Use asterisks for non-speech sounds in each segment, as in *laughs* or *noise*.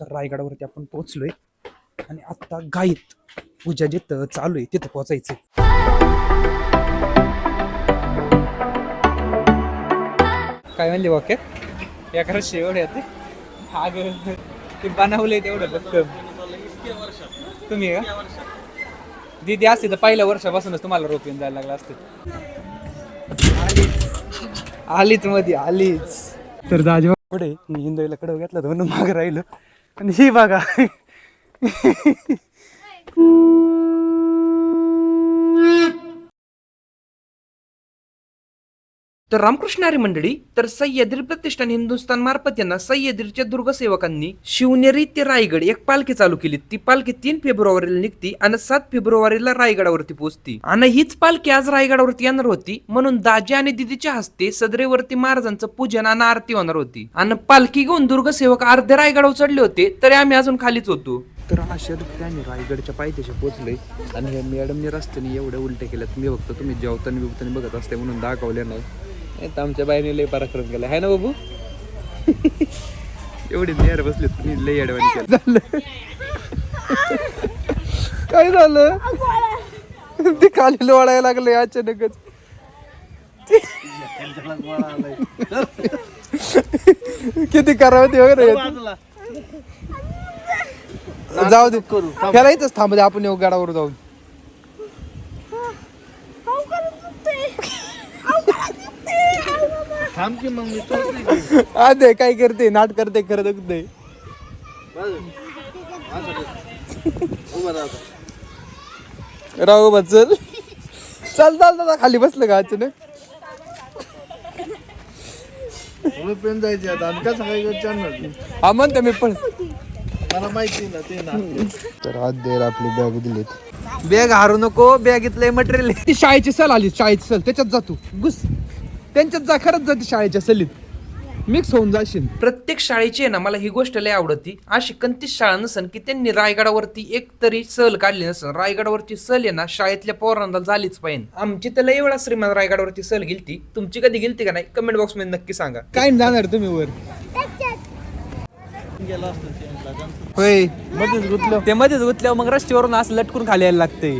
तर रायगडावरती आपण पोहोचलोय. आणि आता गाईत पूजा जिथं चालू आहे तिथं पोहोचायचं काय म्हणले वाक्य? एका शेवट येते हा ग ते बनवलंय तेवढं भक्कम तुम्ही का? दीदी असते तर पहिल्या वर्षापासूनच तुम्हाला रोप येऊन जायला लागला असते. आलीच. मध्ये आलीच. तर दाजी पुढे मी हिंदूला कडव घेतला तर म्हणून मागे राहिलो. आणि ही बघा. तर रामकृष्णारी मंडळी तर सह्याद्री प्रतिष्ठान हिंदुस्थान मार्फत यांना सह्याद्रीच्या दुर्गसेवकांनी शिवनेरी ते रायगड एक पालखी चालू केली. ती पालखी तीन फेब्रुवारीला निघती आणि सात फेब्रुवारीला रायगडावरती पोहोचती. आणि हीच पालखी आज रायगडावरती येणार होती. म्हणून दाजी आणि दिदीच्या हस्ते सदरेवरती महाराजांचं पूजन आणि आरती होणार होती. आणि पालखी घेऊन दुर्गसेवक अर्धे रायगडावर चढले होते तरी आम्ही अजून खालीच होतो. तर अशा त्याने रायगडच्या पायथ्याशी पोहोचले आणि हे मॅडमने रस्त्याने एवढ्या उलट्या केल्यात. मी फक्त तुम्ही जेवताना बिवताना बघत असते म्हणून दाखवल्या नाही. नाही तर आमच्या बाईने लय पराक्रम केला. आहे ना बाबू? *laughs* एवढी नेर बसले तुम्ही लय अडवाणी केलं. झालं. काय झालं? ते खाली लोळायला लागले अचानकच. किती करावं ते वगैरे जाऊ दे. करू त्याला इथंच थांबू दे आपण येऊ गडावर जाऊन. थांब की मग मी तोच अरे *laughs* काय करते? नाट करते करत नाही उभा राहतो राहू बा चल. चल चाल दादा खाली बसलं का अचानक? पेन जायचे आता. आणि कसं काय विचारणार हा म्हणतो मी पण. मला माहिती ना ते ना. तर आज देर आपली बॅग दिलीत. बॅग हारू नको बॅगीतलं मटेरियल ती शाळेची सल आली शाळेची सल त्याच्यात जातो घुस. त्यांच्यात जा खरंच जाते शाळेच्या सलीत. मिक्स होऊन जाशील. प्रत्येक शाळेची आहे ना मला ही गोष्ट लय आवडती. अशी कोणतीच शाळा नसन की त्यांनी रायगडावरती एक तरी सहल काढली नसन. रायगडावरची सहल आहे ना शाळेतल्या पोरांना झालीच पाहिजे. आमची तर लय वेळा श्रीमान रायगडावरती सहल गेलती. तुमची कधी गेलती का नाही? कमेंट बॉक्समध्ये नक्की सांगा. काय जाणार तुम्ही वर? होय. मध्येच गुतलो. ते मध्येच गुतल्यावर मग रस्त्यावरून असं लटकून खाली यायला लागते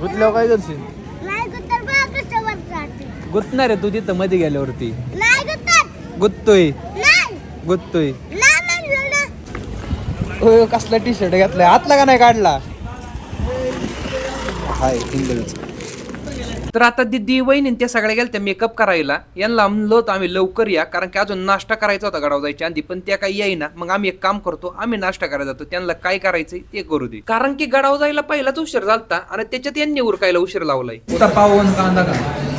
गुतल्यावर काय करशील नाही गुत्तर बघ कसं वर जाते गुतणार आहे तू तिथं मध्ये गेल्यावरती. नाही गुत्तर गुततोय. नाही. गुततोय. होय कसला टी शर्ट घातलाय? आतला का नाही काढला? हाय तर आता दिदी वहिनी त्या सगळ्या गेल्या त्या मेकअप करायला. यांना म्हणलं होतं आम्ही लवकर या कारण की अजून नाश्ता करायचा होता गडावर जायच्या आधी. पण त्या काही येईना. मग आम्ही एक काम करतो आम्ही नाश्ता करायला जातो. त्यांना काय करायचंय ते करू दे. कारण की गडावर जायला पहिलाच उशीर झालता आणि त्याच्यात यांनी उरकायला उशीर लावलाय. पावन कांदा का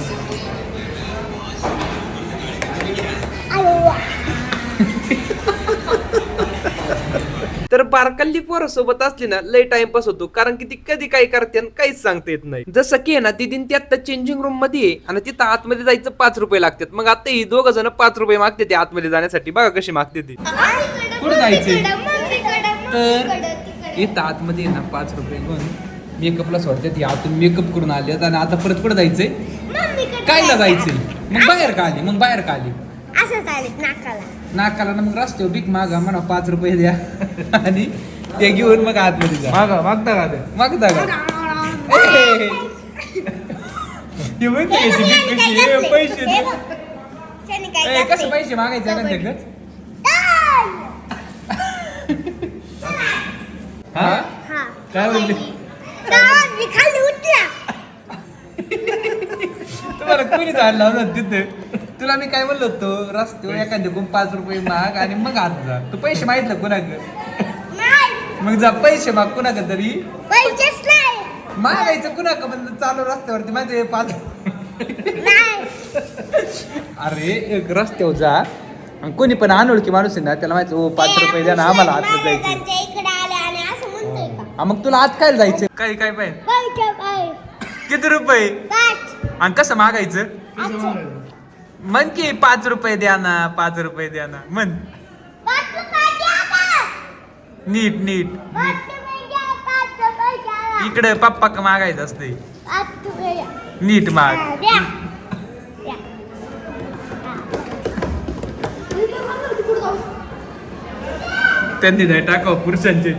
तर बारकल्ली पोरं सोबत असली ना लय टाइमपास होतो. कारण की ती कधी काय करते आणि काहीच सांगता येत नाही. जसं की ना दिदीन ती आता चेंजिंग रूममध्ये आहे आणि तिथं आतमध्ये जायचं पाच रुपये लागतात. मग आता ही दोघ जण पाच रुपये मागते ते आतमध्ये जाण्यासाठी. बघा कशी मागते ती. कुठं जायचंय? तर इथं आतमध्ये ना पाच रुपये घेऊन मेकअपला सोडते. ती आतून मेकअप करून आली आणि आता परत कुठं जायचंय? कायला जायचंय. मग बाहेर का आली? मग बाहेर का आली? असं चालेल नाकाला. नाकाला ना मग रस्त्यावर भीक मागा म्हणा पाच रुपये द्या. आणि ते घेऊन मग आतमध्ये जा. मागा मागता का ते? मागता का? ए, हे म्हणते याची भीक कशी आहे? ए, पैसे दे. ए, कसं पैसे मागायचे का? हा हा? काय तुम्हाला कोणी जायला लावलं तिथे? तुला मी काय म्हणलो होतो? रस्त्यावर एखाद्या कोण पाच रुपये माग आणि मग आत जा. तू पैसे माहितलं कोणाक नाही. मग जा पैसे माग कोणाक तरी? पैसेच नाही. मागायचं कुणाक म्हणजे चालू रस्त्यावरती माझे पाच नाही. अरे एक रस्त्यावर जा. आणि कोणी पण अनोळखी माणूस आहे ना त्याला माहिती ओ पाच रुपये द्या ना आम्हाला आतमध्ये जायचं महाराजांच्या इकडे आले आणि असं म्हणतोय का? हा, मग तुला आत काय जायचं काय काय पाहिजे पैसे किती रुपये? पाच. आणि कसं मागायचं? म्हण की पाच रुपये द्या ना पाच रुपये द्या ना म्हण. नीट नीट. इकडे पप्पा का मागायचं असते. नीट माग द्या. द्या. त्यांनी नाही टाकावं पुरुषांच्या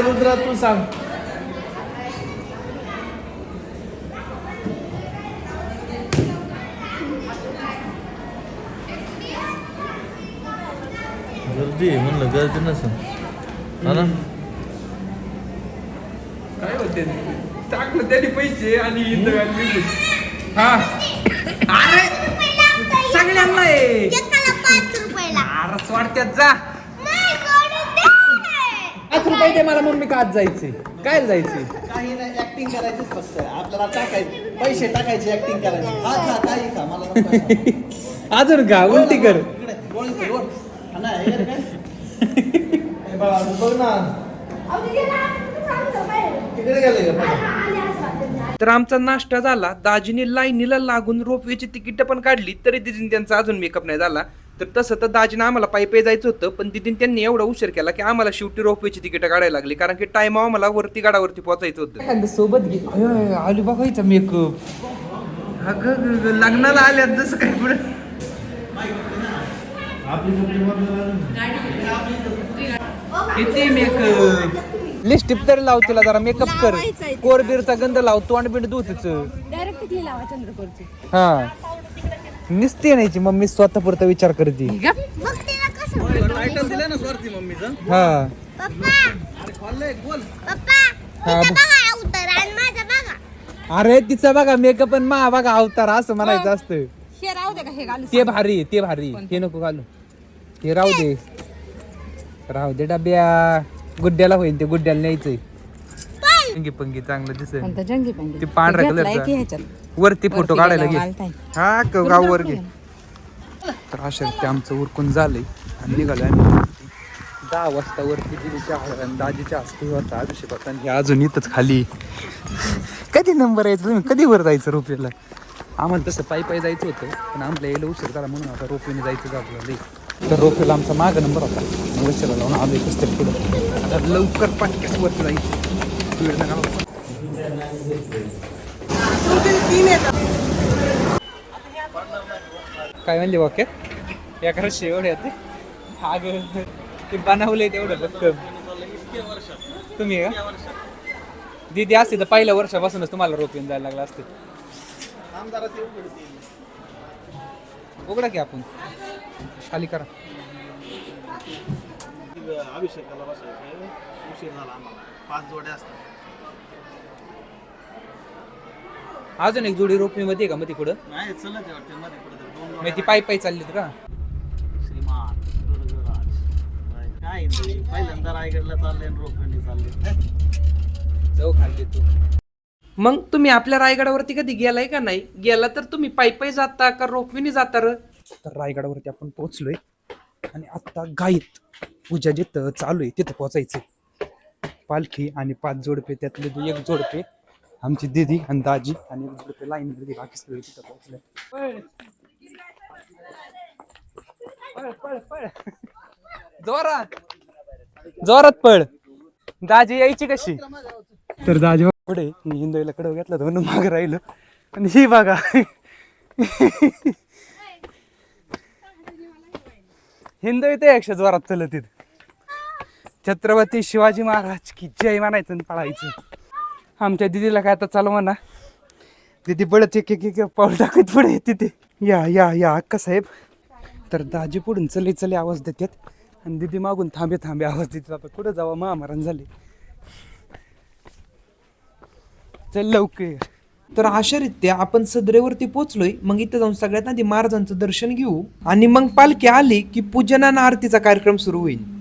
रुद्रा तू सांग गर्दी आहे म्हणलं गर्दी नसेल. हा ना? काय होते टाकलं त्यांनी पैसे आणि इथं. हा. अरे! सगळ्यांना आहे एकाला पाच रुपयाला. अरे वाटत्यात जा. नाही सोडून दे. पाच रुपये दे मला मम्मी का आज जायचे? काय जायचे? काही नाही ऍक्टिंग करायचीच फक्त. आपल्याला टाकायचे. पैसे टाकायचे ऍक्टिंग करायची. खा खा काही खा. मला नको *laughs* आहे खा. अजून का उलटी कर. इकडे गोळ इकडे गोळ वाटतं. तर आमचा नाश्ता झाला. दाजीने लाईनीला लागून रोपवेची तिकीट पण काढली तरी दिदीने त्यांचा अजून मेकअप नाही झाला. तर तसं तर दाजीने आम्हाला पायी पायी जायचं होतं पण दिदीने त्यांनी एवढा उशीर केला की आम्हाला शेवटी रोपवेची तिकीट काढायला लागली कारण की टाइम आम्हाला वरती गाडावरती पोहोचायचं होतं. सोबत घे. आली बघायचा मेकअप लग्नाला आल्यात जसं काय पुढे. किती मेकअप लिस्टिप तरी लाव तिला जरा मेकअप कर. कोरबीरचा गंध लाव तोंड बिंड धू तिचं डायरेक्ट तिथली लावा चंद्रपूरची. हा. निसते नाहीची मम्मी स्वतः पुरता विचार करते. बघ तिला कसं टायटल दिलं ना स्वार्थी मम्मीचं. हा. पप्पा. अरे पप्पा हा, तिचं बघा. अवतार आणि माझं बघा. अरे तिचा बघा मेकअप आणि मा बघा अवतार असं म्हणायचं असतं. हे राहू दे का हे घालू ते भारी ते भारी ते नको घालू. ते राहू दे. राहू दे डब्या. गुड्ड्याला होईल ते गुड्ड्याला न्यायचंय. पंगी पंगी चांगलं दिसेल. कोणता जंगी पाहिजे ते पांढऱ्या कलरचा. वरती फोटो काढायला घे. हा क- गाव वर घे. तर अशा रीते आमचं उरकून झालंय. आणि आम्ही. वरती. दहा वाजता वरती हळद आणि दाजीच्या हस्ते होता अभिषेक होता. आणि हे अजून इथंच खाली. कधी नंबर यायचं तुम्ही? कधी वर जायचं रोपेला आम्हाला तसं पायी पायी जायचं होतं. पण आम्हाला यायला उशीर झाला म्हणून आता रोपेने जायचं आपल्याला लई. तर रोपेला आमचा माग नंबर होता. वर्षाला लावून आलो एकच तरी पुढं आता लवकर पाटक्यास वरती जायचं वेळ नका काय म्हणले वाक्य एका शेवट येते अग ते बनवलंय तेवढं भक्कम तुम्ही का? दीदी असते तर पहिल्या वर्षापासूनच तुम्हाला रोपीन जायला लागला असते. उघडा की आपण. खाली करा. अभिषेकाला बसायचे उशीर झाला आम्हाला. पाच जोड्या असतात. अजून एक जोडी रोपणीमध्ये आहे का मग तिकडं नाही चलत आहे वाटतं. मध्ये कुठे दोन मग जोड्या ती पायी पायी चाललीत का? श्रीमान दुर्गराज. नाही, काय नाही, पहिल्यांदा रायगडला चालले आणि चालले. जाऊ खाली तू. मग तुम्ही आपल्या रायगडावरती कधी गेलाय का नाही? गेला तर तुम्ही पायी पायी जाता का रोपवीने जाता र? तर रायगडावरती आपण पोहोचलोय आणि आता गाईत पूजा जिथं चालू आहे तिथं पोहोचायचं पालखी आणि पाच जोडपे त्यातले दो- एक जोडपे आमची दीदी आणि दाजी आणि एक जोडपे लाईन मध्ये बाकी सगळे तिथं पोहोचले. पळ पळ पळ जोरात. जोरात पळ. दाजी यायची कशी? तर दाजी पुढे मी हिंदोईला कडव घेतला तर म्हणून माग राहिलो. आणि ही बघा. हिंदोई ते एकशे जोरात चलत छत्रपती शिवाजी महाराज की जय म्हणायचं आणि पळायचं. आमच्या दिदीला काय आता चालू म्हणा. दिदी पडत एक एक एक पाऊल टाकत पुढे येते ते. या या या अक्का साहेब. तर दाजी पुढून चले चले आवाज देतात. आणि दिदी मागून थांबे थांबे आवाज देतात. आता कुठं जावा? महामारण झाले. चल लवकर. तर अशा रीत्या आपण सदरेवरती पोहोचलोय मग इथं जाऊन सगळ्यात आधी महाराजांचं दर्शन घेऊ. आणि मग पालखी आली की पूजनानं आरतीचा कार्यक्रम सुरू होईल.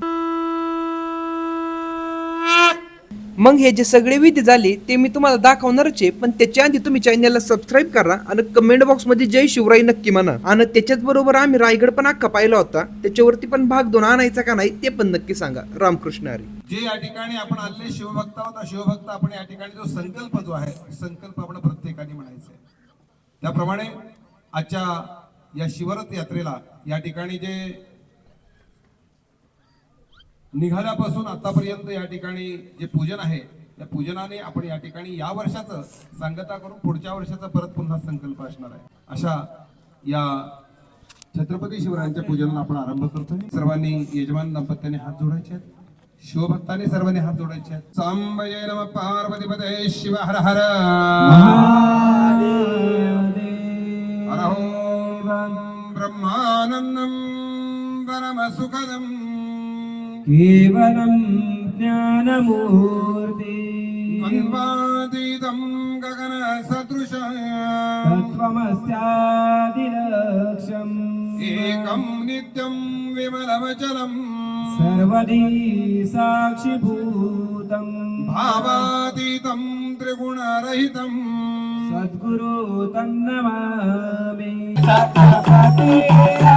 मग हे जे सगळे विधी झाले ते मी तुम्हाला दाखवणारच आहे. पण त्याच्या आधी तुम्ही चॅनलला सबस्क्राईब करा आणि कमेंट बॉक्समध्ये जय शिवराई नक्की म्हणा. आणि त्याच्याच बरोबर आम्ही रायगड पण अख्खा पाहिला होता. त्याच्यावरती पण भाग दोन आणायचा का नाही ते पण नक्की सांगा. रामकृष्ण हरी. जे या ठिकाणी आपण आलेले शिवभक्त आहोत शिवभक्त आपण या ठिकाणी जो संकल्प जो आहे संकल्प आपण प्रत्येकाने म्हणायचा आहे त्याप्रमाणे आजच्या या शिवरथ यात्रेला या ठिकाणी जे निघाल्यापासून आतापर्यंत या ठिकाणी जे पूजन आहे त्या पूजनाने आपण या ठिकाणी या वर्षाचं सांगता करून पुढच्या वर्षाचा परत पुन्हा संकल्प असणार आहे. अशा या छत्रपती शिवरायांच्या पूजनाला आपण आरंभ करतोय सर्वांनी यजमान दाम्पत्याने हात जोडायचे आहेत. शिवभक्तांनी सर्वांनी हात जोडायचे आहेत. सांबये नम पार्वती पदे शिव हर हर. हर ओम ब्रह्मानन्दं परमसुखदम् केवलं ज्ञानमूर्ति। द्वन्द्वातीतं गगनसदृशम् तत्त्वमस्यादिलक्ष्यम् एकं नित्यं विमलमचलम्। सर्वधी साक्षिभूतम्। भावातीतं त्रिगुणरहितम्। सद्गुरु तन्नमामि *laughs*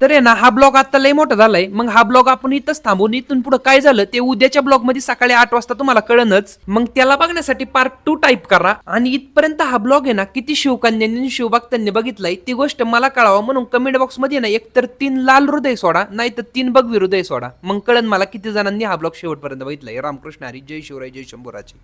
तर आहे ना हा ब्लॉग आता लय मोठा झालाय. मग हा ब्लॉग आपण इथंच थांबून इथून पुढे काय झालं ते उद्याच्या ब्लॉगमध्ये सकाळी आठ वाजता तुम्हाला कळणच मग त्याला बघण्यासाठी पार्ट टू टाईप करा. आणि इथपर्यंत हा ब्लॉग आहे ना किती शिवकन्यांनी आणि शिवभक्तांनी बघितलाय ती गोष्ट मला कळावं म्हणून कमेंट बॉक्समध्ये ना एक तर तीन लाल हृदय सोडा नाही तर तीन बघवी हृदय सोडा. मग कळन मला किती जणांनी हा ब्लॉग शेवटपर्यंत बघितलाय. रामकृष्ण हरी जय शिवराय जय शंभूराचे